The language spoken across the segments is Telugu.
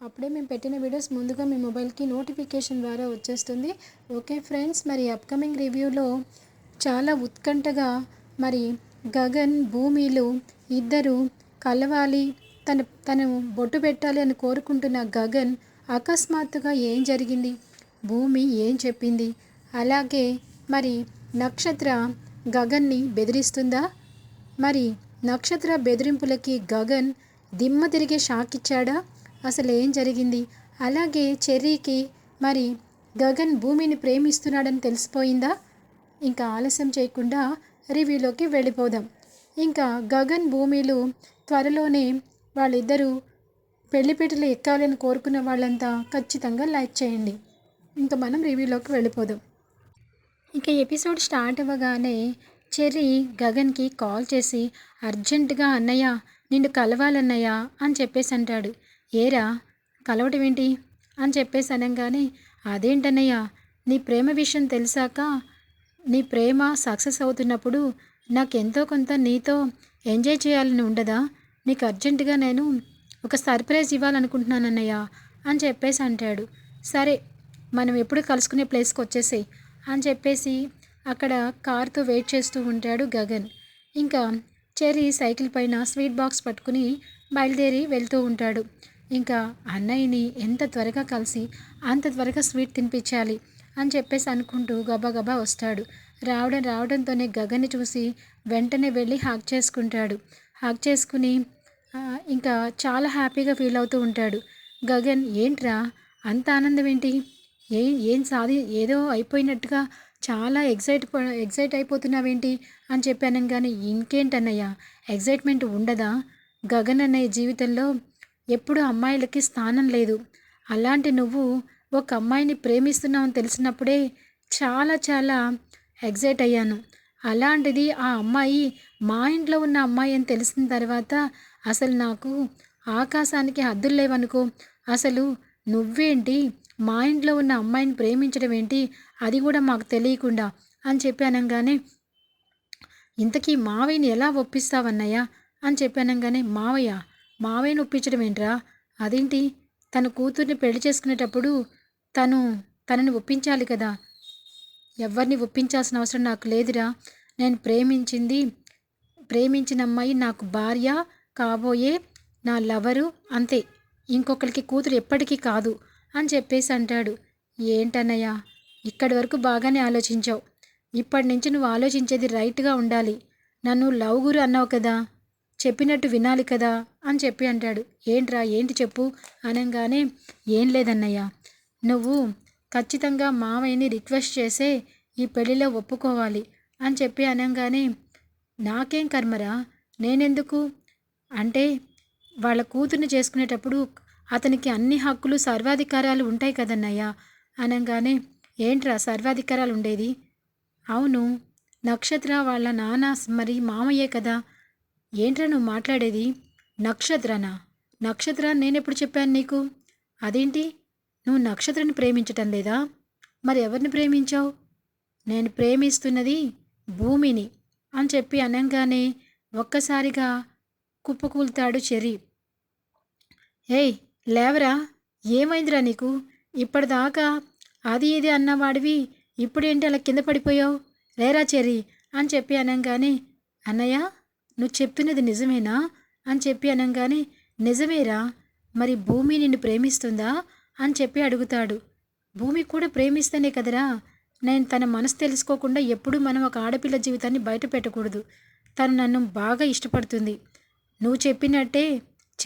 అప్పుడే మేము పెట్టిన వీడియోస్ ముందుగా మీ మొబైల్కి నోటిఫికేషన్ ద్వారా వచ్చేస్తుంది. ఓకే ఫ్రెండ్స్ మరి అప్కమింగ్ రివ్యూలో చాలా ఉత్కంఠగా మరి గగన్ భూమిలు ఇద్దరు కలవాలి తన తను బొట్టు పెట్టాలి అని కోరుకుంటున్న గగన్ అకస్మాత్తుగా ఏం జరిగింది? భూమి ఏం చెప్పింది? అలాగే మరి నక్షత్ర గగన్ని బెదిరిస్తుందా? మరి నక్షత్ర బెదిరింపులకి గగన్ దిమ్మ తిరిగే షాక్ ఇచ్చాడా అసలు ఏం జరిగింది? అలాగే చెర్రీకి మరి గగన్ భూమిని ప్రేమిస్తున్నాడని తెలిసిపోయిందా? ఇంకా ఆలస్యం చేయకుండా రివ్యూలోకి వెళ్ళిపోదాం. ఇంకా గగన్ భూమిలు త్వరలోనే వాళ్ళిద్దరూ పెళ్ళిపీటలు ఎక్కాలని కోరుకున్న వాళ్ళంతా ఖచ్చితంగా లైక్ చేయండి. ఇంకా మనం రివ్యూలోకి వెళ్ళిపోదాం. ఇంకా ఎపిసోడ్ స్టార్ట్ అవ్వగానే చెర్రీ గగన్కి కాల్ చేసి అర్జెంటుగా అన్నయ్య నిన్ను కలవాలన్నయ్య అని చెప్పేసి అంటాడు. ఏరా కలవటం ఏంటి అని చెప్పేసి అనగానే అదేంటన్నయ్య నీ ప్రేమ విషయం తెలిసాక నీ ప్రేమ సక్సెస్ అవుతున్నప్పుడు నాకు ఎంతో కొంత నీతో ఎంజాయ్ చేయాలని ఉండదా? నీకు అర్జెంటుగా నేను ఒక సర్ప్రైజ్ ఇవ్వాలనుకుంటున్నానన్నయ్య అని చెప్పేసి అంటాడు. సరే మనం ఎప్పుడు కలుసుకునే ప్లేస్కి వచ్చేసేయి అని చెప్పేసి అక్కడ కార్తో వెయిట్ చేస్తూ ఉంటాడు గగన్. ఇంకా చెర్రీ సైకిల్ పైన స్వీట్ బాక్స్ పట్టుకుని బయలుదేరి వెళ్తూ ఉంటాడు. ఇంకా అన్నయ్యని ఎంత త్వరగా కలిసి అంత త్వరగా స్వీట్ తినిపించాలి అని చెప్పేసి అనుకుంటూ గబా గబా వస్తాడు. రావడం రావడంతోనే గగన్ని చూసి వెంటనే వెళ్ళి హాక్ చేసుకుంటాడు. హాక్ చేసుకుని ఇంకా చాలా హ్యాపీగా ఫీల్ అవుతూ ఉంటాడు. గగన్ ఏంట్రా? అంత ఆనందం ఏంటి? ఏం ఏం సాధి ఏదో అయిపోయినట్టుగా చాలా ఎగ్జైట్ ఎగ్జైట్ అయిపోతున్నావేంటి? అని చెప్పాను కానీ ఇంకేంటన్నయ్య? ఎగ్జైట్మెంట్ ఉండదా? గగన్ అన్నయ్య జీవితంలో ఎప్పుడు అమ్మాయిలకి స్థానం లేదు. అలాంటి నువ్వు ఒక అమ్మాయిని ప్రేమిస్తున్నావని తెలిసినప్పుడే చాలా చాలా ఎగ్జైట్ అయ్యాను. అలాంటిది ఆ అమ్మాయి మా ఇంట్లో ఉన్న అమ్మాయి అని తెలిసిన తర్వాత అసలు నాకు ఆకాశానికి హద్దులు లేవనుకో అసలు నువ్వేంటి మా ఇంట్లో ఉన్న అమ్మాయిని ప్రేమించడం ఏంటి అది కూడా మాకు తెలియకుండా అని చెప్పి అనగానే ఇంతకీ మావయ్యని ఎలా ఒప్పిస్తావన్నయ్య? అని చెప్పి అనగానే మావయ్య మావయ్యని ఒప్పించడం ఏంట్రా? అదేంటి? తన కూతుర్ని పెళ్ళి చేసుకునేటప్పుడు తను తనని ఒప్పించాలి కదా. ఎవరిని ఒప్పించాల్సిన అవసరం నాకు లేదురా. నేను ప్రేమించింది ప్రేమించిన అమ్మాయి నాకు భార్య కాబోయే నా లవరు అంతే. ఇంకొకరికి కూతురు ఎప్పటికీ కాదు అని చెప్పేసి అంటాడు. ఏంటన్నయ్యా? ఇక్కడి వరకు బాగానే ఆలోచించావు. ఇప్పటి నుంచి నువ్వు ఆలోచించేది రైట్గా ఉండాలి. నన్ను లవ్ గురు అన్నావు కదా. చెప్పినట్టు వినాలి కదా అని చెప్పి అంటాడు. ఏంట్రా ఏంటి చెప్పు? అనగానే ఏం లేదన్నయ్య. నువ్వు ఖచ్చితంగా మావయ్యని రిక్వెస్ట్ చేసే ఈ పెళ్ళిలో ఒప్పుకోవాలి అని చెప్పి అనగానే నాకేం కర్మరా? నేనెందుకు? అంటే వాళ్ళ కూతుర్ని చేసుకునేటప్పుడు అతనికి అన్ని హక్కులు సర్వాధికారాలు ఉంటాయి కదన్నయ్య. అనగానే ఏంట్రా సర్వాధికారాలు ఉండేది? అవును నక్షత్ర వాళ్ళ నాన్న మరి మామయ్యే కదా. ఏంట్రా నువ్వు మాట్లాడేది? నక్షత్రనా? నక్షత్ర నేనెప్పుడు చెప్పాను నీకు? అదేంటి? నువ్వు నక్షత్రాన్ని ప్రేమించటం లేదా? మరి ఎవరిని ప్రేమించావు? నేను ప్రేమిస్తున్నది భూమిని అని చెప్పి అనగానే ఒక్కసారిగా కుప్పకూలుతాడు చెర్రీ. ఏయ్ లేవరా? ఏమైందిరా నీకు? ఇప్పటిదాకా అది ఇది అన్నవాడివి ఇప్పుడేంటి అలా కింద పడిపోయావు? లేరా చెర్రీ అని చెప్పి అనగానే అన్నయ్య? నువ్వు చెప్తున్నది నిజమేనా? అని చెప్పి అనగానే నిజమేరా మరి భూమి నిన్ను ప్రేమిస్తుందా? అని చెప్పి అడుగుతాడు. భూమి కూడా ప్రేమిస్తేనే కదరా? నేను తన మనసు తెలుసుకోకుండా ఎప్పుడూ మనం ఒక ఆడపిల్ల జీవితాన్ని బయట పెట్టకూడదు. తను నన్ను బాగా ఇష్టపడుతుంది. నువ్వు చెప్పినట్టే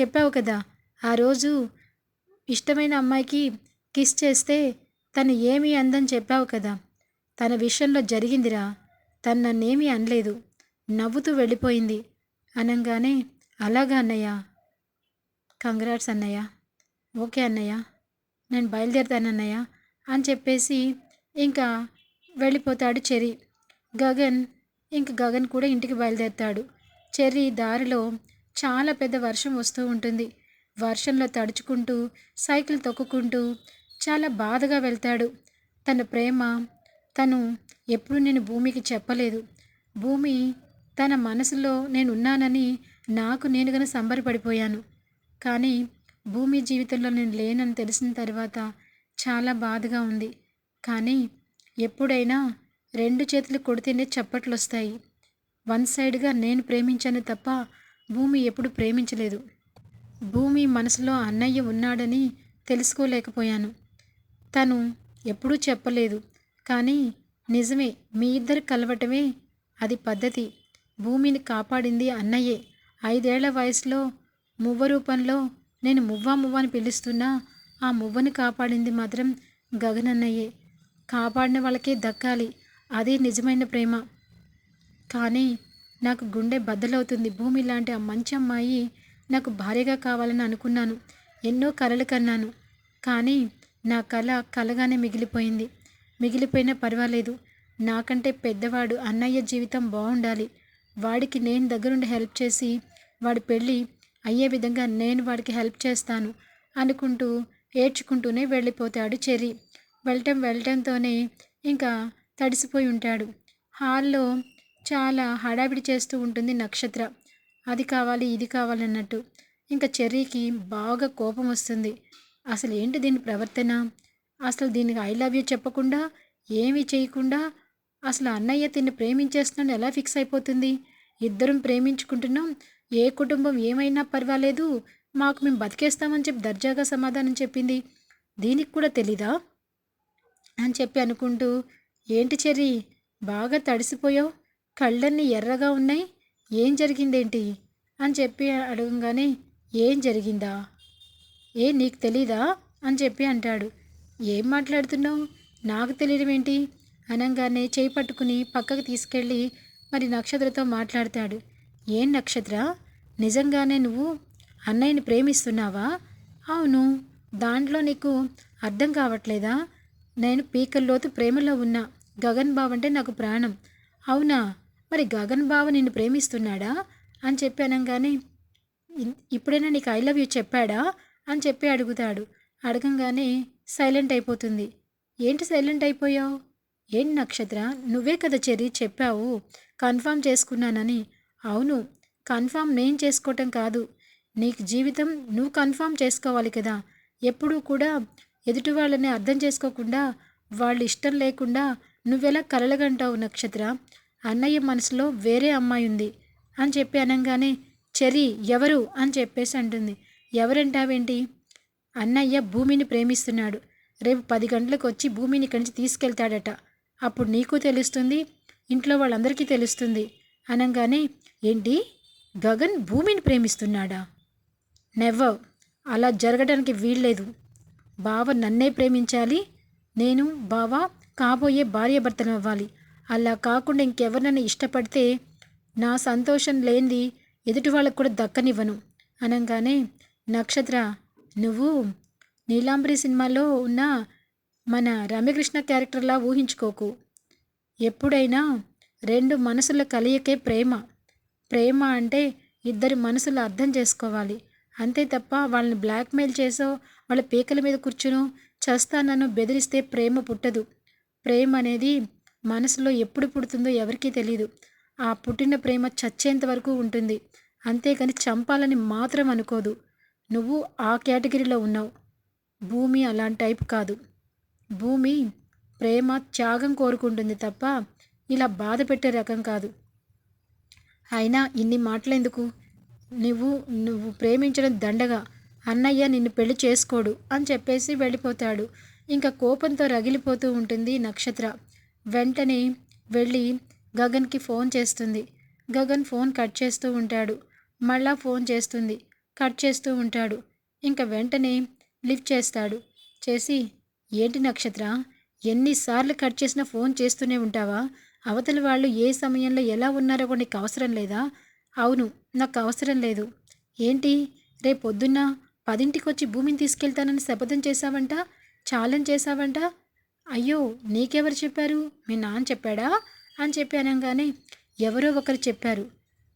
చెప్పావు కదా. ఆ రోజు ఇష్టమైన అమ్మాయికి కిస్ చేస్తే తను ఏమీ అందని చెప్పావు కదా. తన విషయంలో జరిగిందిరా. తను నన్నేమీ అనలేదు. నవ్వుతూ వెళ్ళిపోయింది. అనగానే అలాగా అన్నయ్య. కంగ్రాట్స్ అన్నయ్య. ఓకే అన్నయ్య. నేను బయలుదేరుతాను అన్నయ్య అని చెప్పేసి ఇంకా వెళ్ళిపోతాడు చెర్రీ. గగన్ ఇంక గగన్ కూడా ఇంటికి బయలుదేరుతాడు. చెర్రీ దారిలో చాలా పెద్ద వర్షం వస్తూ ఉంటుంది. వర్షంలో తడుచుకుంటూ సైకిల్ తొక్కుకుంటూ చాలా బాధగా వెళ్తాడు. తన ప్రేమ తను ఎప్పుడు నేను భూమికి చెప్పలేదు. భూమి తన మనసులో నేను ఉన్నానని నాకు నేనుగానే సంబరపడిపోయాను. కానీ భూమి జీవితంలో నేను లేనని తెలిసిన తర్వాత చాలా బాధగా ఉంది. కానీ ఎప్పుడైనా రెండు చేతులు కొడితేనే చప్పట్లు వస్తాయి వన్ సైడ్గా నేను ప్రేమించాను తప్ప భూమి ఎప్పుడు ప్రేమించలేదు. భూమి మనసులో అన్నయ్య ఉన్నాడని తెలుసుకోలేకపోయాను. తను ఎప్పుడూ చెప్పలేదు. కానీ నిజమే మీ ఇద్దరు కలవటమే అది పద్ధతి. భూమిని కాపాడింది అన్నయ్యే. ఐదేళ్ళ వయసులో మువ్వ రూపంలో నేను మువ్వ మువ్వ అని పిలుస్తున్నా ఆ మువ్వని కాపాడింది మాత్రం గగనన్నయ్యే కాపాడిన వాళ్ళకే దక్కాలి. అదే నిజమైన ప్రేమ. కానీ నాకు గుండె బద్దలవుతుంది. భూమి లాంటి ఆ మంచి అమ్మాయి నాకు భార్యగా కావాలని అనుకున్నాను. ఎన్నో కలలు కన్నాను. కానీ నా కళ కలగానే మిగిలిపోయింది. మిగిలిపోయినా పర్వాలేదు. నాకంటే పెద్దవాడు అన్నయ్య జీవితం బాగుండాలి వాడికి నేను దగ్గరుండి హెల్ప్ చేసి వాడి పెళ్ళి అయ్యే విధంగా నేను వాడికి హెల్ప్ చేస్తాను అనుకుంటూ ఏడ్చుకుంటూనే వెళ్ళిపోతాడు చెర్రీ. వెళ్ళటం వెళ్ళటంతోనే ఇంకా తడిసిపోయి ఉంటాడు. హాల్లో చాలా హడావిడి చేస్తూ ఉంటుంది నక్షత్ర. అది కావాలి ఇది కావాలన్నట్టు. ఇంకా చెర్రీకి బాగా కోపం వస్తుంది. అసలు ఏంటి దీని ప్రవర్తన? అసలు దీనికి ఐ లవ్ యూ చెప్పకుండా ఏమీ చేయకుండా అసలు అన్నయ్య తిన్ని ప్రేమించేస్తున్నాను ఎలా ఫిక్స్ అయిపోతుంది? ఇద్దరం ప్రేమించుకుంటున్నాం. ఏ కుటుంబం ఏమైనా పర్వాలేదు. మాకు మేము బతికేస్తామని చెప్పి దర్జాగా సమాధానం చెప్పింది. దీనికి కూడా తెలీదా? అని చెప్పి అనుకుంటూ ఏంటి చెర్రీ బాగా తడిసిపోయావు? కళ్ళన్నీ ఎర్రగా ఉన్నాయి. ఏం జరిగిందేంటి? అని చెప్పి అడగంగానే ఏం జరిగిందా? ఏ నీకు తెలీదా? అని చెప్పి అంటాడు. ఏం మాట్లాడుతున్నావు? నాకు తెలియడం ఏంటి? అనగానే చేయి పట్టుకుని పక్కకు తీసుకెళ్ళి మరి నక్షత్రతో మాట్లాడతాడు. ఏం నక్షత్ర? నిజంగానే నువ్వు అన్నయ్యని ప్రేమిస్తున్నావా? అవును. దాంట్లో నీకు అర్థం కావట్లేదా? నేను పీకల్లోతు ప్రేమలో ఉన్నా. గగన్ బావ అంటే నాకు ప్రాణం. అవునా? మరి గగన్ బావ నిన్ను ప్రేమిస్తున్నాడా? అని చెప్పి అనగానే ఇప్పుడైనా నీకు ఐ లవ్ యూ చెప్పాడా? అని చెప్పి అడుగుతాడు. అడగంగానే సైలెంట్ అయిపోతుంది. ఏంటి సైలెంట్ అయిపోయావు? ఏంటి నక్షత్ర? నువ్వే కదా చెర్రీ చెప్పావు. కన్ఫామ్ చేసుకున్నానని. అవును కన్ఫామ్ నేను చేసుకోవటం కాదు. నీకు జీవితం నువ్వు కన్ఫామ్ చేసుకోవాలి కదా. ఎప్పుడూ కూడా ఎదుటి వాళ్ళని అర్థం చేసుకోకుండా వాళ్ళు ఇష్టం లేకుండా నువ్వెలా కలలగంటావు నక్షత్ర? అన్నయ్య మనసులో వేరే అమ్మాయి ఉంది అని చెప్పి అనగానే చెరి ఎవరు అని చెప్పేసి అంటుంది. ఎవరంటావేంటి? అన్నయ్య భూమిని ప్రేమిస్తున్నాడు. రేపు పది గంటలకు వచ్చి భూమిని ఇక్కడి నుంచి తీసుకెళ్తాడట. అప్పుడు నీకు తెలుస్తుంది ఇంట్లో వాళ్ళందరికీ తెలుస్తుంది. అనగానే ఏంటి? గగన్ భూమిని ప్రేమిస్తున్నాడా? నెవర్ అలా జరగడానికి వీల్లేదు. బావ నన్నే ప్రేమించాలి. నేను బావ కాబోయే భార్యాభర్తలు అవ్వాలి అలా కాకుండా ఇంకెవరినైనా ఇష్టపడితే నా సంతోషం లేనిది ఎదుటి వాళ్ళకు కూడా దక్కనివ్వను. అనగానే నక్షత్ర నువ్వు నీలాంబరి సినిమాలో ఉన్న మన రమ్యకృష్ణ క్యారెక్టర్లా ఊహించుకోకు. ఎప్పుడైనా రెండు మనసుల కలయికే ప్రేమ. ప్రేమ అంటే ఇద్దరి మనసులు అర్థం చేసుకోవాలి. అంతే తప్ప వాళ్ళని బ్లాక్మెయిల్ చేసో వాళ్ళ పీకల మీద కూర్చునో చస్తానను బెదిరిస్తే ప్రేమ పుట్టదు. ప్రేమ అనేది మనసులో ఎప్పుడు పుడుతుందో ఎవరికీ తెలియదు ఆ పుట్టిన ప్రేమ చచ్చేంత వరకు ఉంటుంది. అంతేకాని చంపాలని మాత్రం అనుకోదు. నువ్వు ఆ కేటగిరీలో ఉన్నావు. భూమి అలాంటి టైప్ కాదు. భూమి ప్రేమ త్యాగం కోరుకుంటుంది తప్ప ఇలా బాధ పెట్టే రకం కాదు. అయినా ఇన్ని మాటలెందుకు? నువ్వు నువ్వు ప్రేమించడం దండగా అన్నయ్య నిన్ను పెళ్ళి చేసుకోడు అని చెప్పేసి వెళ్ళిపోతాడు. ఇంకా కోపంతో రగిలిపోతూ ఉంటుంది నక్షత్ర. వెంటనే వెళ్ళి గగన్కి ఫోన్ చేస్తుంది. గగన్ ఫోన్ కట్ చేస్తూ ఉంటాడు. మళ్ళా ఫోన్ చేస్తుంది. కట్ చేస్తూ ఉంటాడు. ఇంకా వెంటనే లిఫ్ట్ చేస్తాడు. చేసి ఏంటి నక్షత్ర? ఎన్నిసార్లు కట్ చేసినా ఫోన్ చేస్తూనే ఉంటావా? అవతలి వాళ్ళు ఏ సమయంలో ఎలా ఉన్నారో కూడా నీకు అవసరం లేదా? అవును నాకు అవసరం లేదు. ఏంటి? రేపు పొద్దున్న పదింటికి వచ్చి భూమిని తీసుకెళ్తానని శపథం చేశావంట? ఛాలెంజ్ చేశావంట? అయ్యో నీకెవరు చెప్పారు? మీ నాన్న చెప్పాడా? అని చెప్పి అనగానే ఎవరో ఒకరు చెప్పారు.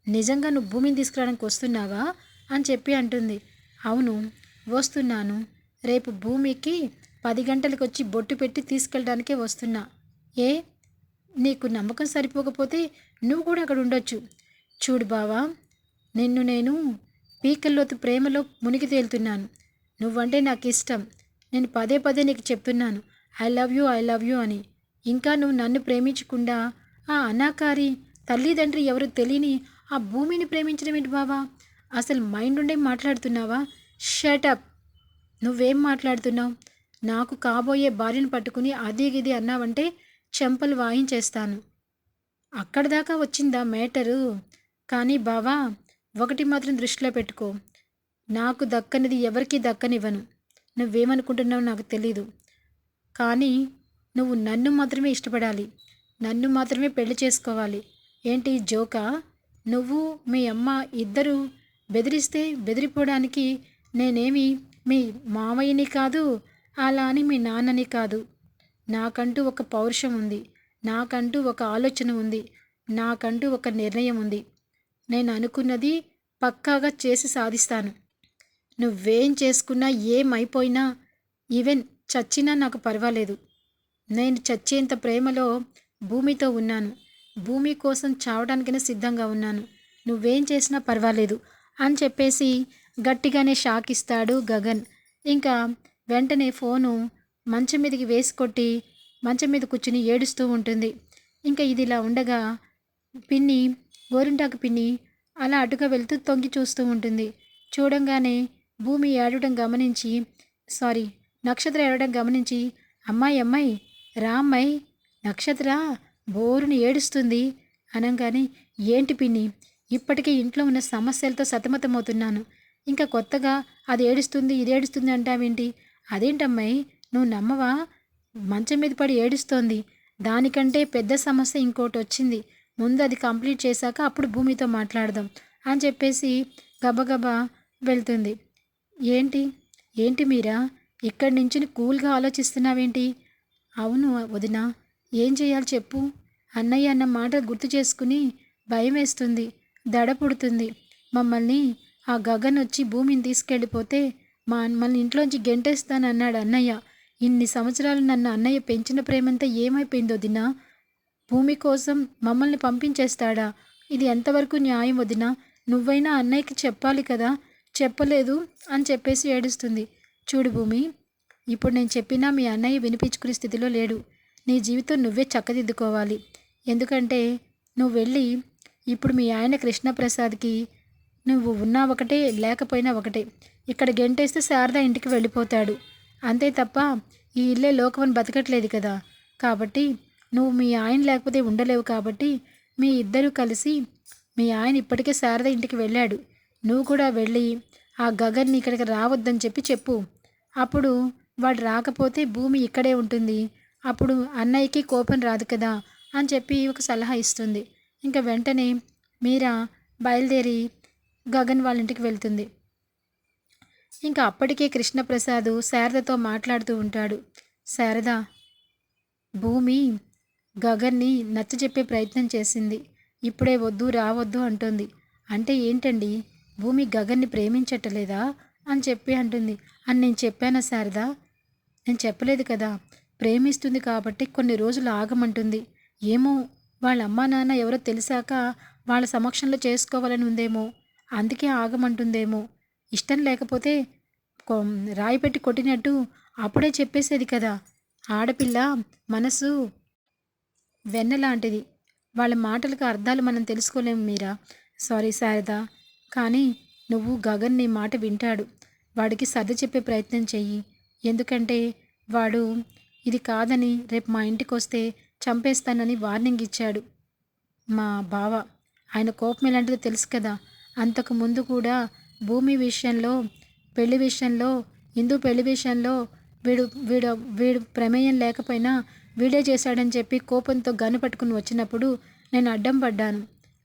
నిజంగా నువ్వు భూమిని తీసుకురావడానికి వస్తున్నావా? అని చెప్పి అంటుంది. అవును వస్తున్నాను. రేపు భూమికి పది గంటలకు వచ్చి బొట్టు పెట్టి తీసుకెళ్ళడానికే వస్తున్నా. ఏ? నీకు నమ్మకం సరిపోకపోతే నువ్వు కూడా అక్కడ ఉండొచ్చు. చూడు బావా నిన్ను నేను పీకల్లోతు ప్రేమలో మునిగి తేలుతున్నాను. నువ్వంటే నాకు ఇష్టం నేను పదే పదే నీకు చెప్తున్నాను. I love you I love you అని. ఇంకా నువ్వు నన్ను ప్రేమించకుండా ఆ అనాకారి తల్లిదండ్రి ఎవరు తెలియని ఆ భూమిని ప్రేమించడం ఏంటి బావా? అసలు మైండ్ ఉండే మాట్లాడుతున్నావా? షటప్ నువ్వేం మాట్లాడుతున్నావు? నాకు కాబోయే భార్యను పట్టుకుని అది గిది అన్నావంటే చెంపలు వాయించేస్తాను. అక్కడ దాకా వచ్చిందా మేటరు కానీ బావా ఒకటి మాత్రం దృష్టిలో పెట్టుకో. నాకు దక్కనిది ఎవరికీ దక్కనివ్వను. నువ్వేమనుకుంటున్నావో నాకు తెలీదు. కానీ నువ్వు నన్ను మాత్రమే ఇష్టపడాలి. నన్ను మాత్రమే పెళ్ళి చేసుకోవాలి. ఏంటి జోకా? నువ్వు మీ అమ్మ ఇద్దరు బెదిరిస్తే బెదిరిపోవడానికి నేనేమి మీ మామయ్యని కాదు అలా అని మీ నాన్నని కాదు. నాకంటూ ఒక పౌరుషం ఉంది. నాకంటూ ఒక ఆలోచన ఉంది. నాకంటూ ఒక నిర్ణయం ఉంది. నేను అనుకున్నది పక్కాగా చేసి సాధిస్తాను. నువ్వేం చేసుకున్నా ఏమైపోయినా ఈవెన్ చచ్చినా నాకు పర్వాలేదు. నేను చచ్చేంత ప్రేమలో భూమితో ఉన్నాను. భూమి కోసం చావడానికైనా సిద్ధంగా ఉన్నాను. నువ్వేం చేసినా పర్వాలేదు అని చెప్పేసి గట్టిగానే షాక్ ఇస్తాడు గగన్. ఇంకా వెంటనే ఫోను మంచం మీదకి వేసి కొట్టి మంచం మీద కూర్చుని ఏడుస్తూ ఉంటుంది. ఇంకా ఇది ఇలా ఉండగా పిన్ని గోరింటాకు పిన్ని అలా అటుగా వెళ్తూ తొంగి చూస్తూ ఉంటుంది. చూడంగానే భూమి ఏడవడం గమనించి సారీ నక్షత్ర ఏడవడం గమనించి అమ్మాయి అమ్మాయి రా అమ్మాయి నక్షత్ర బోరుని ఏడుస్తుంది అనగానే ఏంటి పిన్ని ఇప్పటికే ఇంట్లో ఉన్న సమస్యలతో సతమతమవుతున్నాను. ఇంకా కొత్తగా అది ఏడుస్తుంది ఇది ఏడుస్తుంది అంటావేంటి? అదేంటమ్మాయి? నువ్వు నమ్మవా? మంచం మీద పడి ఏడుస్తోంది. దానికంటే పెద్ద సమస్య ఇంకోటి వచ్చింది ముందు అది కంప్లీట్ చేశాక అప్పుడు భూమితో మాట్లాడదాం అని చెప్పేసి గబగబా వెళ్తుంది. ఏంటి? ఏంటి మీరా? ఇక్కడి నుంచి కూల్గా ఆలోచిస్తున్నావేంటి? అవును వదిన. ఏం చేయాలి చెప్పు. అన్నయ్య అన్న మాట గుర్తు చేసుకుని భయం వేస్తుంది. దడ పుడుతుంది. మమ్మల్ని ఆ గగన్ వచ్చి భూమిని తీసుకెళ్ళిపోతే మా మన ఇంట్లోంచి గెంటేస్తానన్నాడు అన్నయ్య. ఇన్ని సంవత్సరాలు నన్ను అన్నయ్య పెంచిన ప్రేమంతా ఏమైపోయిందో వదినా భూమి కోసం మమ్మల్ని పంపించేస్తాడా? ఇది ఎంతవరకు న్యాయం వదినా? నువ్వైనా అన్నయ్యకి చెప్పాలి కదా? చెప్పలేదు అని చెప్పేసి ఏడుస్తుంది. చూడు భూమి ఇప్పుడు నేను చెప్పినా మీ అన్నయ్య వినిపించుకునే స్థితిలో లేడు. నీ జీవితం నువ్వే చక్కదిద్దుకోవాలి. ఎందుకంటే నువ్వు వెళ్ళి ఇప్పుడు మీ ఆయన కృష్ణప్రసాద్కి నువ్వు ఉన్నా ఒకటే లేకపోయినా ఒకటే. ఇక్కడ గెంటేస్తే శారదా ఇంటికి వెళ్ళిపోతాడు. అంతే తప్ప ఈ ఇల్లే లోకవన్ బతకట్లేదు కదా. కాబట్టి నువ్వు మీ ఆయన లేకపోతే ఉండలేవు కాబట్టి మీ ఇద్దరూ కలిసి మీ ఆయన ఇప్పటికే శారద ఇంటికి వెళ్ళాడు. నువ్వు కూడా వెళ్ళి ఆ గగన్ని ఇక్కడికి రావద్దని చెప్పి చెప్పు. అప్పుడు వాడు రాకపోతే భూమి ఇక్కడే ఉంటుంది. అప్పుడు అన్నయ్యకి కోపం రాదు కదా అని చెప్పి ఒక సలహా ఇస్తుంది. ఇంకా వెంటనే మీరా బయలుదేరి గగన్ వాళ్ళ ఇంటికి వెళ్తుంది. ఇంకా అప్పటికే కృష్ణప్రసాద్ శారదతో మాట్లాడుతూ ఉంటాడు. శారద భూమి గగన్ని నచ్చజెప్పే ప్రయత్నం చేసింది. ఇప్పుడే వద్దు రావద్దు అంటుంది. అంటే ఏంటండి? భూమి గగన్ని ప్రేమించటలేదా? అని చెప్పి అంటుంది. అని నేను చెప్పానా శారద? నేను చెప్పలేదు కదా. ప్రేమిస్తుంది కాబట్టి కొన్ని రోజులు ఆగమంటుంది. ఏమో వాళ్ళ అమ్మా నాన్న ఎవరో తెలిసాక వాళ్ళ సమక్షంలో చేసుకోవాలని ఉందేమో. అందుకే ఆగమంటుందేమో. ఇష్టం లేకపోతే రాయి పెట్టి కొట్టినట్టు అప్పుడే చెప్పేసేది కదా. ఆడపిల్ల మనసు వెన్న లాంటిది వాళ్ళ మాటలకు అర్థాలు మనం తెలుసుకోలేము మీరా? సారీ శారదా. కానీ నువ్వు గగన్ నీ మాట వింటాడు. వాడికి సర్ది చెప్పే ప్రయత్నం చెయ్యి. ఎందుకంటే వాడు ఇది కాదని రేపు మా ఇంటికి వస్తే చంపేస్తానని వార్నింగ్ ఇచ్చాడు. మా బావ. ఆయన కోపం ఎలాంటిదో తెలుసు కదా. అంతకు ముందు కూడా భూమి విషయంలో పెళ్ళి విషయంలో హిందూ పెళ్ళి విషయంలో వీడు వీడు వీడు ప్రమేయం లేకపోయినా వీడే చేశాడని చెప్పి కోపంతో గన్ను పట్టుకుని వచ్చినప్పుడు నేను అడ్డం పడ్డాను.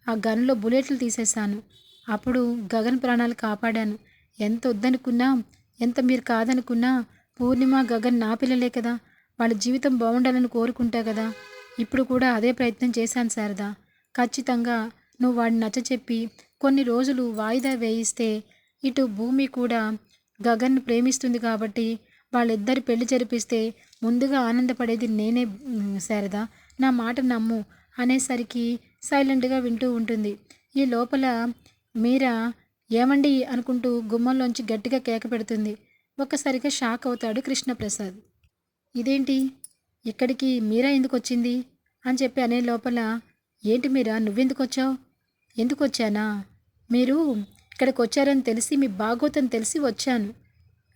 ఆ గన్లో బుల్లెట్లు తీసేశాను. అప్పుడు గగన్ ప్రాణాలు కాపాడాను. ఎంత వద్దనుకున్నా ఎంత మీరు కాదనుకున్నా పూర్ణిమ గగన్ నా పిల్లలే కదా. వాళ్ళ జీవితం బాగుండాలని కోరుకుంటా కదా. ఇప్పుడు కూడా అదే ప్రయత్నం చేశాను శారదా. ఖచ్చితంగా నువ్వు వాడిని నచ్చచెప్పి కొన్ని రోజులు వాయిదా వేయిస్తే ఇటు భూమి కూడా గగన్ ప్రేమిస్తుంది కాబట్టి వాళ్ళిద్దరి పెళ్ళి జరిపిస్తే ముందుగా ఆనందపడేది నేనే శారద శారదా. నా మాట నమ్ము అనేసరికి సైలెంట్గా వింటూ ఉంటుంది. ఈ లోపల మీరా ఏమండి అనుకుంటూ గుమ్మంలోంచి గట్టిగా కేక పెడుతుంది. ఒక్కసారిగా షాక్ అవుతాడు కృష్ణప్రసాద్. ఇదేంటి? ఇక్కడికి మీరా ఎందుకు వచ్చింది అని చెప్పి అనే లోపల ఏంటి మీరా? నువ్వెందుకు వచ్చావు ఎందుకు వచ్చానా మీరు ఇక్కడికి వచ్చారని తెలిసి మీ బాగోతం తెలిసి వచ్చాను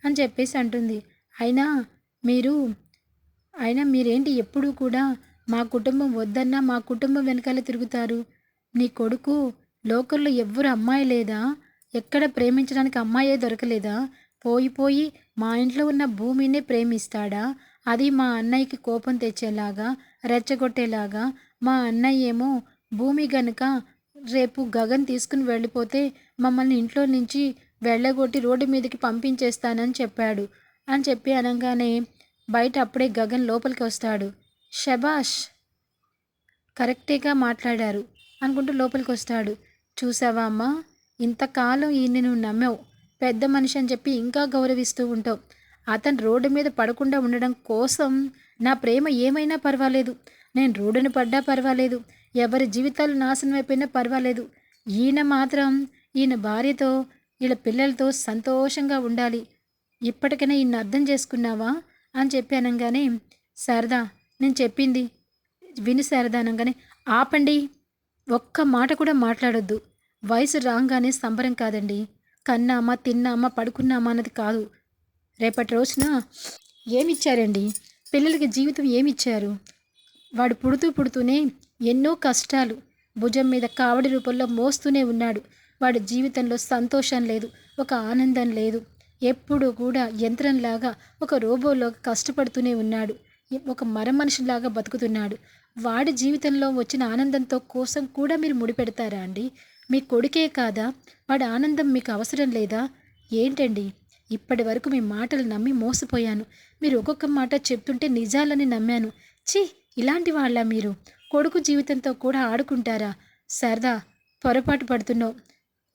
అని చెప్పేసి అంటుంది. అయినా మీరు అయినా మీరేంటి ఎప్పుడూ కూడా మా కుటుంబం వద్దన్నా మా కుటుంబం వెనకాల తిరుగుతారు? నీ కొడుకు లోకల్లో ఎవ్వరు అమ్మాయి లేదా? ఎక్కడ ప్రేమించడానికి అమ్మాయే దొరకలేదా? పోయి పోయి మా ఇంట్లో ఉన్న భూమినే ప్రేమిస్తాడా? అది మా అన్నయ్యకి కోపం తెచ్చేలాగా రెచ్చగొట్టేలాగా మా అన్నయ్య ఏమో భూమి గనుక రేపు గగన్ తీసుకుని వెళ్ళిపోతే మమ్మల్ని ఇంట్లో నుంచి వెళ్ళగొట్టి రోడ్డు మీదకి పంపించేస్తానని చెప్పాడు. అని చెప్పి అనగానే బయట అప్పుడే గగన్ లోపలికి వస్తాడు. షబాష్ కరెక్టేగా మాట్లాడారు అనుకుంటూ లోపలికి వస్తాడు. చూసావా అమ్మా ఇంతకాలం ఈయన్ని నువ్వు నమ్మావు. పెద్ద మనిషి అని చెప్పి ఇంకా గౌరవిస్తూ ఉంటావు. అతను రోడ్డు మీద పడకుండా ఉండడం కోసం నా ప్రేమ ఏమైనా పర్వాలేదు. నేను రోడ్డును పడ్డా పర్వాలేదు. ఎవరి జీవితాలు నాశనం అయిపోయినా పర్వాలేదు. ఈయన మాత్రం ఈయన భార్యతో వీళ్ళ పిల్లలతో సంతోషంగా ఉండాలి. ఇప్పటికైనా ఈయన అర్థం చేసుకున్నావా? అని చెప్పి అనగానే శారదా నేను చెప్పింది విని శారదా అనగానే ఆపండి. ఒక్క మాట కూడా మాట్లాడొద్దు. వయసు రాగానే సంబరం కాదండి. కన్నామా తిన్నామా పడుకున్నామా అన్నది కాదు. రేపటి రోజున ఏమిచ్చారండి? పిల్లలకి జీవితం ఏమిచ్చారు? వాడు పుడుతూ పుడుతూనే ఎన్నో కష్టాలు. భుజం మీద కావడి రూపంలో మోస్తూనే ఉన్నాడు. వాడి జీవితంలో సంతోషం లేదు ఒక ఆనందం లేదు. ఎప్పుడూ కూడా యంత్రంలాగా ఒక రోబోలో కష్టపడుతూనే ఉన్నాడు. ఒక మర మనిషిలాగా బతుకుతున్నాడు. వాడి జీవితంలో వచ్చిన ఆనందంతో కోసం కూడా మీరు ముడిపెడతారా అండి? మీ కొడుకే కాదా? వాడి ఆనందం మీకు అవసరం లేదా? ఏంటండి? ఇప్పటి వరకు మీ మాటలు నమ్మి మోసపోయాను. మీరు ఒక్కొక్క మాట చెప్తుంటే నిజాలని నమ్మాను. ఛీ! ఇలాంటి వాళ్ళ మీరు? కొడుకు జీవితంతో కూడా ఆడుకుంటారా? సరదా పొరపాటు పడుతున్నావు.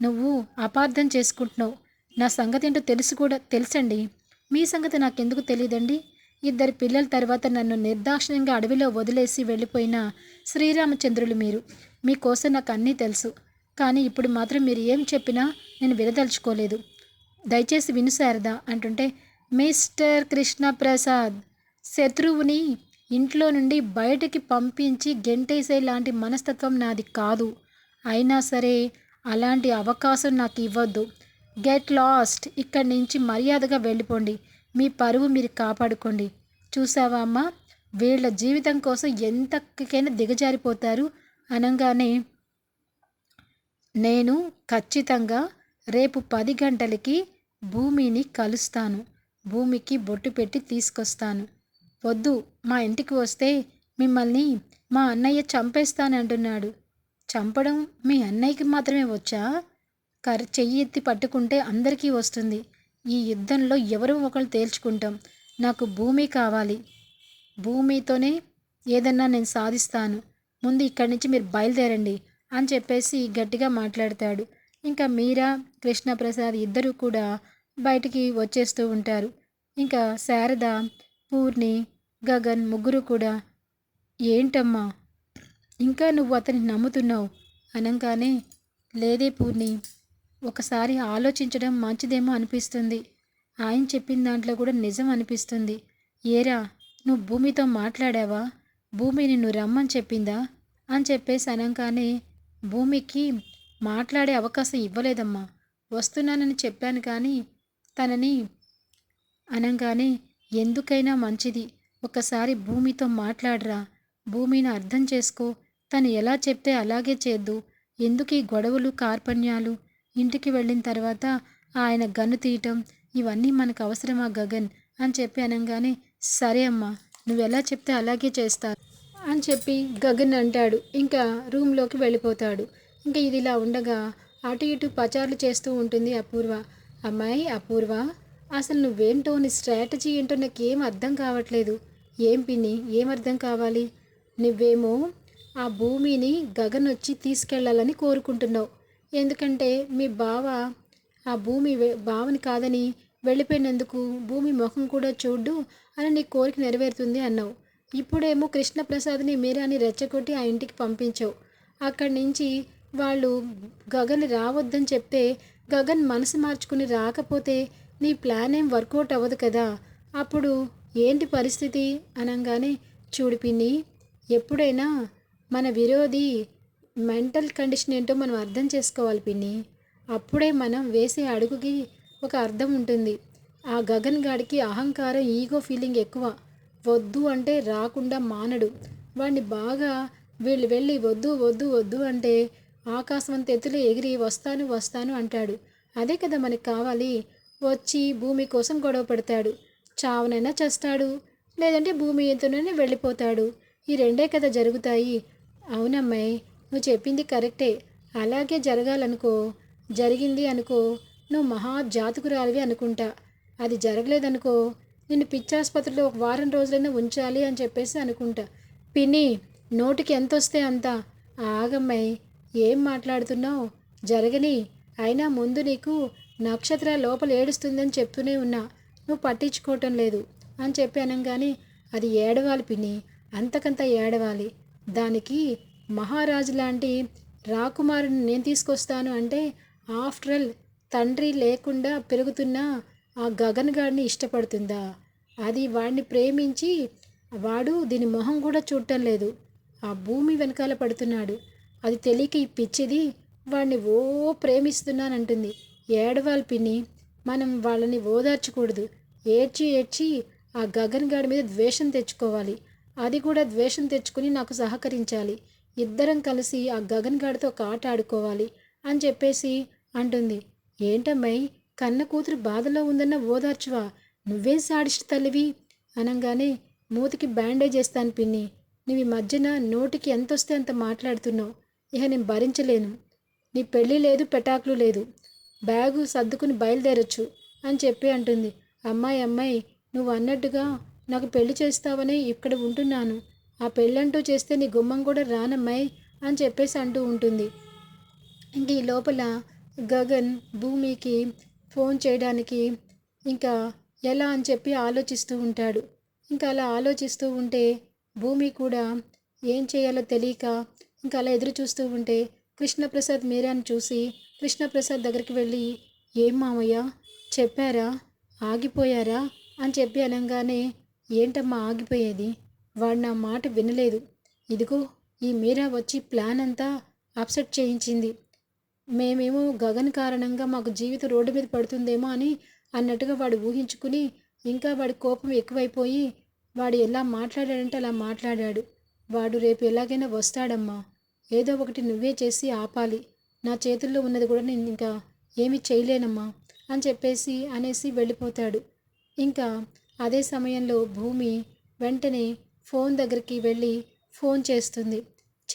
నువ్వు అపార్థం చేసుకుంటున్నావు. నా సంగతి ఏంటో తెలుసు కూడా తెలుసండి. మీ సంగతి నాకెందుకు తెలియదండి? ఇద్దరు పిల్లల తర్వాత నన్ను నిర్దాక్షిణ్యంగా అడవిలో వదిలేసి వెళ్ళిపోయిన శ్రీరామచంద్రులు మీరు. మీకోసం నాకు అన్నీ తెలుసు. కానీ ఇప్పుడు మాత్రం మీరు ఏం చెప్పినా నేను వినదలుచుకోలేదు. దయచేసి విను శారదా అంటుంటే మిస్టర్ కృష్ణ ప్రసాద్ శత్రువుని ఇంట్లో నుండి బయటికి పంపించి గెంటేసే లాంటి మనస్తత్వం నాది కాదు. అయినా సరే అలాంటి అవకాశం నాకు ఇవ్వద్దు. Get lost! ఇక్కడి నుంచి మర్యాదగా వెళ్ళిపోండి. మీ పరువు మీరు కాపాడుకోండి. చూసావా అమ్మా? వీళ్ళ జీవితం కోసం ఎంతకైనా దిగజారిపోతారు. అనగానే నేను ఖచ్చితంగా రేపు పది గంటలకి భూమిని కలుస్తాను. భూమికి బొట్టు పెట్టి తీసుకొస్తాను. వద్దు మా ఇంటికి వస్తే మిమ్మల్ని మా అన్నయ్య చంపేస్తానంటున్నాడు. చంపడం మీ అన్నయ్యకి మాత్రమే వచ్చా? కర్ చెయ్యి ఎత్తి పట్టుకుంటే అందరికీ వస్తుంది. ఈ యుద్ధంలో ఎవరో ఒకరు తేల్చుకుంటాం. నాకు భూమి కావాలి. భూమితోనే ఏదన్నా నేను సాధిస్తాను. ముందు ఇక్కడి నుంచి మీరు బయలుదేరండి అని చెప్పేసి గట్టిగా మాట్లాడతాడు. ఇంకా మీరా కృష్ణప్రసాద్ ఇద్దరూ కూడా బయటికి వచ్చేస్తూ ఉంటారు. ఇంకా శారద పూర్ణి గగన్ ముగ్గురు కూడా ఏంటమ్మా? ఇంకా నువ్వు అతన్ని నమ్ముతున్నావు? అనగానే లేదే పూర్ణి ఒకసారి ఆలోచించడం మంచిదేమో అనిపిస్తుంది. ఆయన చెప్పిన దాంట్లో కూడా నిజం అనిపిస్తుంది. ఏరా నువ్వు భూమితో మాట్లాడావా? భూమి నిన్ను రమ్మని చెప్పిందా? అని చెప్పేసి అనగానే భూమికి మాట్లాడే అవకాశం ఇవ్వలేదమ్మా. వస్తున్నానని చెప్పాను కానీ తనని అనగానే ఎందుకైనా మంచిది. ఒకసారి భూమితో మాట్లాడరా. భూమిని అర్థం చేసుకో. తను ఎలా చెప్తే అలాగే చేద్దు. ఎందుకు ఈ గొడవలు కార్పణ్యాలు? ఇంటికి వెళ్ళిన తర్వాత ఆయన గన్ను తీయటం ఇవన్నీ మనకు అవసరమా గగన్? అని చెప్పి అనగానే సరే అమ్మా నువ్వు ఎలా చెప్తే అలాగే చేస్తా అని చెప్పి గగన్ అంటాడు. ఇంకా రూమ్లోకి వెళ్ళిపోతాడు. ఇంకా ఇది ఇలా ఉండగా అటు ఇటు పచారులు చేస్తూ ఉంటుంది అపూర్వ. అమ్మాయి అపూర్వ అసలు నువ్వేంటో నీ స్ట్రాటజీ ఏంటో నాకేం అర్థం కావట్లేదు. ఏం పిన్ని? ఏమర్థం కావాలి? నువ్వేమో ఆ భూమిని గగన్ వచ్చి తీసుకెళ్ళాలని కోరుకుంటున్నావు. ఎందుకంటే మీ బావ ఆ భూమి బావని కాదని వెళ్ళిపోయినందుకు భూమి ముఖం కూడా చూడు అని నీ కోరిక నెరవేరుతుంది అన్నావు. ఇప్పుడేమో కృష్ణప్రసాద్ని మీరాని రెచ్చగొట్టి ఆ ఇంటికి పంపించావు. అక్కడి నుంచి వాళ్ళు గగన్ రావద్దని చెప్తే గగన్ మనసు మార్చుకుని రాకపోతే నీ ప్లాన్ ఏం వర్కౌట్ అవ్వదు కదా. అప్పుడు ఏంటి పరిస్థితి అనగానే చూడు పిన్ని ఎప్పుడైనా మన విరోధి మెంటల్ కండిషన్ ఏంటో మనం అర్థం చేసుకోవాలి పిన్ని. అప్పుడే మనం వేసే అడుగుకి ఒక అర్థం ఉంటుంది. ఆ గగన్ గాడికి అహంకారం ఈగో ఫీలింగ్ ఎక్కువ. వద్దు అంటే రాకుండా మానడు. వాడిని బాగా వీళ్ళు వెళ్ళి వద్దు వద్దు వద్దు అంటే ఆకాశం ఎత్తులు ఎత్తులో ఎగిరి వస్తాను వస్తాను అంటాడు. అదే కదా మనకి కావాలి. వచ్చి భూమి కోసం గొడవ పడతాడు. చావనైనా చేస్తాడు. లేదంటే భూమి ఎంతనైనా వెళ్ళిపోతాడు. ఈ రెండే కదా జరుగుతాయి. అవునమ్మాయి నువ్వు చెప్పింది కరెక్టే. అలాగే జరగాలనుకో. జరిగింది అనుకో. నువ్వు మహా జాతకురాలివి అనుకుంటా. అది జరగలేదనుకో. నిన్ను పిచ్చాసుపత్రిలో ఒక వారం రోజులైనా ఉంచాలి అని చెప్పేసి అనుకుంటా. పిన్ని నోటికి ఎంత వస్తే అంత. ఆగమ్మాయి ఏం మాట్లాడుతున్నావు? జరగని. అయినా ముందు నీకు నక్షత్ర లోపల ఏడుస్తుందని చెప్తూనే ఉన్నా. నువ్వు పట్టించుకోవటం లేదు అని చెప్పి అనగానే అది ఏడవాలి పిన్ని అంతకంత ఏడవాలి. దానికి మహారాజు లాంటి రాకుమారుని నేను తీసుకొస్తాను అంటే ఆఫ్టర్ ఆల్ తండ్రి లేకుండా పెరుగుతున్న ఆ గగన్ గాడిని ఇష్టపడుతుందా? అది వాడిని ప్రేమించి వాడు దీని మొహం కూడా చూడటం లేదు. ఆ భూమి వెనకాల పడుతున్నాడు. అది తెలియక ఈ పిచ్చిది వాడిని ఓ ప్రేమిస్తున్నానంటుంది. ఏడవాలి పిన్ని మనం వాళ్ళని ఓదార్చకూడదు. ఏడ్చి ఏడ్చి ఆ గగన్ గాడి మీద ద్వేషం తెచ్చుకోవాలి. అది కూడా ద్వేషం తెచ్చుకుని నాకు సహకరించాలి. ఇద్దరం కలిసి ఆ గగన్ గాడితో ఒక ఆట ఆడుకోవాలి అని చెప్పేసి అంటుంది. ఏంటమ్మాయి కన్న కూతురు బాధలో ఉందన్న ఓదార్చువా? నువ్వేం సాడిస్ట్ తల్లివి? అనగానే మూతికి బ్యాండేజ్ వేస్తాను పిన్ని. నువ్వు ఈ మధ్యన నోటికి ఎంత వస్తే అంత మాట్లాడుతున్నావు. ఇక నేను భరించలేను. నీ పెళ్ళి లేదు పెటాకులు లేదు. బ్యాగు సర్దుకుని బయలుదేరొచ్చు అని చెప్పి అంటుంది. అమ్మాయి అమ్మాయి నువ్వు అన్నట్టుగా నాకు పెళ్ళి చేస్తావని ఇక్కడ ఉంటున్నాను. ఆ పెళ్ళంటూ చేస్తే నీ గుమ్మం కూడా రానమ్మాయి అని చెప్పేసి అంటూ ఉంటుంది. ఇంక ఈ లోపల గగన్ భూమికి ఫోన్ చేయడానికి ఇంకా ఎలా అని చెప్పి ఆలోచిస్తూ ఉంటాడు. ఇంకా అలా ఆలోచిస్తూ ఉంటే భూమి కూడా ఏం చేయాలో తెలియక ఇంకా అలా ఎదురు చూస్తూ ఉంటే కృష్ణప్రసాద్ మీరాని చూసి కృష్ణప్రసాద్ దగ్గరికి వెళ్ళి ఏం మామయ్య చెప్పారా? ఆగిపోయారా? అని చెప్పి అనగానే ఏంటమ్మా ఆగిపోయేది? వాడు నా మాట వినలేదు. ఇదిగో ఈ మీరా వచ్చి ప్లాన్ అంతా అప్సెట్ చేయించింది. మేమేమో గగన్ కారణంగా మాకు జీవితం రోడ్డు మీద పడుతుందేమో అని అన్నట్టుగా వాడు ఊహించుకుని ఇంకా వాడి కోపం ఎక్కువైపోయి వాడు ఎలా మాట్లాడాడంటే అలా మాట్లాడాడు. వాడు రేపు ఎలాగైనా వస్తాడమ్మా. ఏదో ఒకటి నువ్వే చేసి ఆపాలి. నా చేతుల్లో ఉన్నది కూడా నేను ఇంకా ఏమి చేయలేనమ్మా అని చెప్పేసి అనేసి వెళ్ళిపోతాడు. ఇంకా అదే సమయంలో భూమి వెంటనే ఫోన్ దగ్గరికి వెళ్ళి ఫోన్ చేస్తుంది.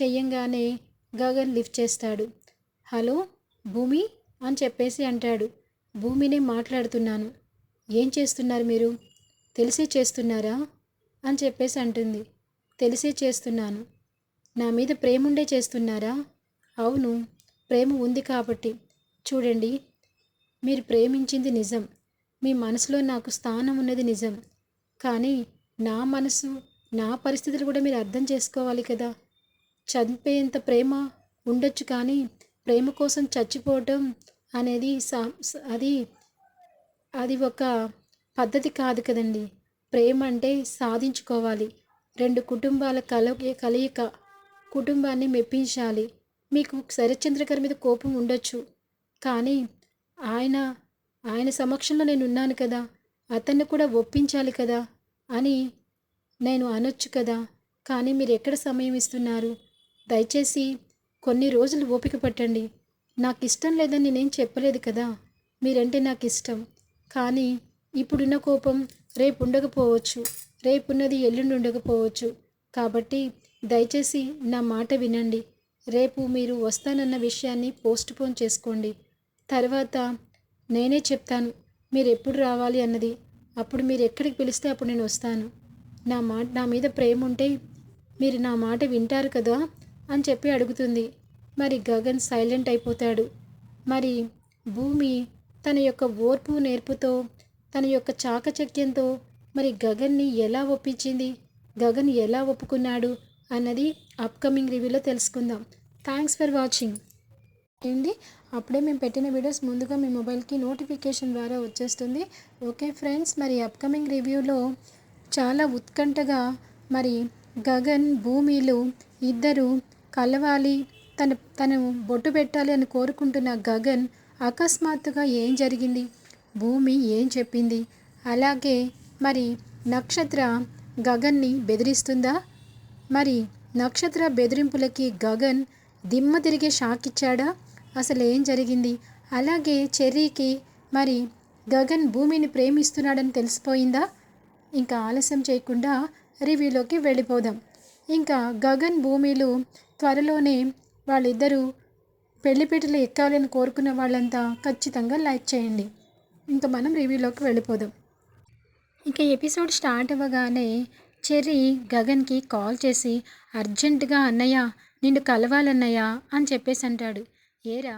చెయ్యంగానే గగన్ లిఫ్ట్ చేస్తాడు. హలో భూమి? అని చెప్పేసి అంటాడు. భూమినే మాట్లాడుతున్నాను. ఏం చేస్తున్నారు మీరు? తెలిసే చేస్తున్నారా? అని చెప్పేసి అంటుంది. తెలిసే చేస్తున్నాను. నా మీద ప్రేముండే చేస్తున్నారా? అవును. ప్రేమ ఉంది కాబట్టి. చూడండి మీరు ప్రేమించింది నిజం. మీ మనసులో నాకు స్థానం ఉన్నది నిజం. కానీ నా మనసు నా పరిస్థితులు కూడా మీరు అర్థం చేసుకోవాలి కదా. చంపేంత ప్రేమ ఉండొచ్చు కానీ ప్రేమ కోసం చచ్చిపోవటం అనేది సా అది అది ఒక పద్ధతి కాదు కదండి. ప్రేమ అంటే సాధించుకోవాలి. రెండు కుటుంబాల కల కలయిక కుటుంబాన్ని మెప్పించాలి. మీకు శరత్చంద్ర గారి మీద కోపం ఉండొచ్చు. కానీ ఆయన ఆయన సమక్షంలో నేను ఉన్నాను కదా. అతన్ని కూడా ఒప్పించాలి కదా అని నేను అనొచ్చు కదా. కానీ మీరు ఎక్కడ సమయం ఇస్తున్నారు? దయచేసి కొన్ని రోజులు ఓపిక పట్టండి. నాకు ఇష్టం లేదని నేనేం చెప్పలేదు కదా. మీరంటే నాకు ఇష్టం. కానీ ఇప్పుడున్న కోపం రేపు ఉండకపోవచ్చు. రేపున్నది ఎల్లుండి ఉండకపోవచ్చు. కాబట్టి దయచేసి నా మాట వినండి. రేపు మీరు వస్తానన్న విషయాన్ని పోస్ట్ పోన్ చేసుకోండి. తర్వాత నేనే చెప్తాను మీరు ఎప్పుడు రావాలి అన్నది. అప్పుడు మీరు ఎక్కడికి పిలిస్తే అప్పుడు నేను వస్తాను. నా మాట నా మీద ప్రేమ ఉంటే మీరు నా మాట వింటారు కదా అని చెప్పి అడుగుతుంది. మరి గగన్ సైలెంట్ అయిపోతాడు. మరి భూమి తన యొక్క ఓర్పు నేర్పుతో తన యొక్క చాకచక్యంతో మరి గగన్ని ఎలా ఒప్పించింది? గగన్ ఎలా ఒప్పుకున్నాడు? అన్నది అప్కమింగ్ రివ్యూలో తెలుసుకుందాం. థ్యాంక్స్ ఫర్ వాచింగ్ ఏంటి అప్పుడే మేము పెట్టిన వీడియోస్ ముందుగా మీ మొబైల్కి నోటిఫికేషన్ ద్వారా వచ్చేస్తుంది. ఓకే ఫ్రెండ్స్ మరి అప్కమింగ్ రివ్యూలో చాలా ఉత్కంఠగా మరి గగన్ భూమిలు ఇద్దరు కలవాలి తన తను బొట్టు పెట్టాలి అని కోరుకుంటున్న గగన్ అకస్మాత్తుగా ఏం జరిగింది? భూమి ఏం చెప్పింది? అలాగే మరి నక్షత్ర గగన్ని బెదిరిస్తుందా? మరి నక్షత్ర బెదిరింపులకి గగన్ దిమ్మ తిరిగే షాక్ ఇచ్చాడా? అసలు ఏం జరిగింది? అలాగే చెర్రీకి మరి గగన్ భూమిని ప్రేమిస్తున్నాడని తెలిసిపోయిందా? ఇంకా ఆలస్యం చేయకుండా రివ్యూలోకి వెళ్ళిపోదాం. ఇంకా గగన్ భూమిలు త్వరలోనే వాళ్ళిద్దరూ పెళ్ళిపీటలు ఎక్కాలని కోరుకున్న వాళ్ళంతా ఖచ్చితంగా లైక్ చేయండి. ఇంకా మనం రివ్యూలోకి వెళ్ళిపోదాం. ఇక ఎపిసోడ్ స్టార్ట్ అవ్వగానే చెర్రీ గగన్కి కాల్ చేసి అర్జెంటుగా అన్నయ్య నిన్ను కలవాలన్నయ్య అని చెప్పేసి అంటాడు ఏరా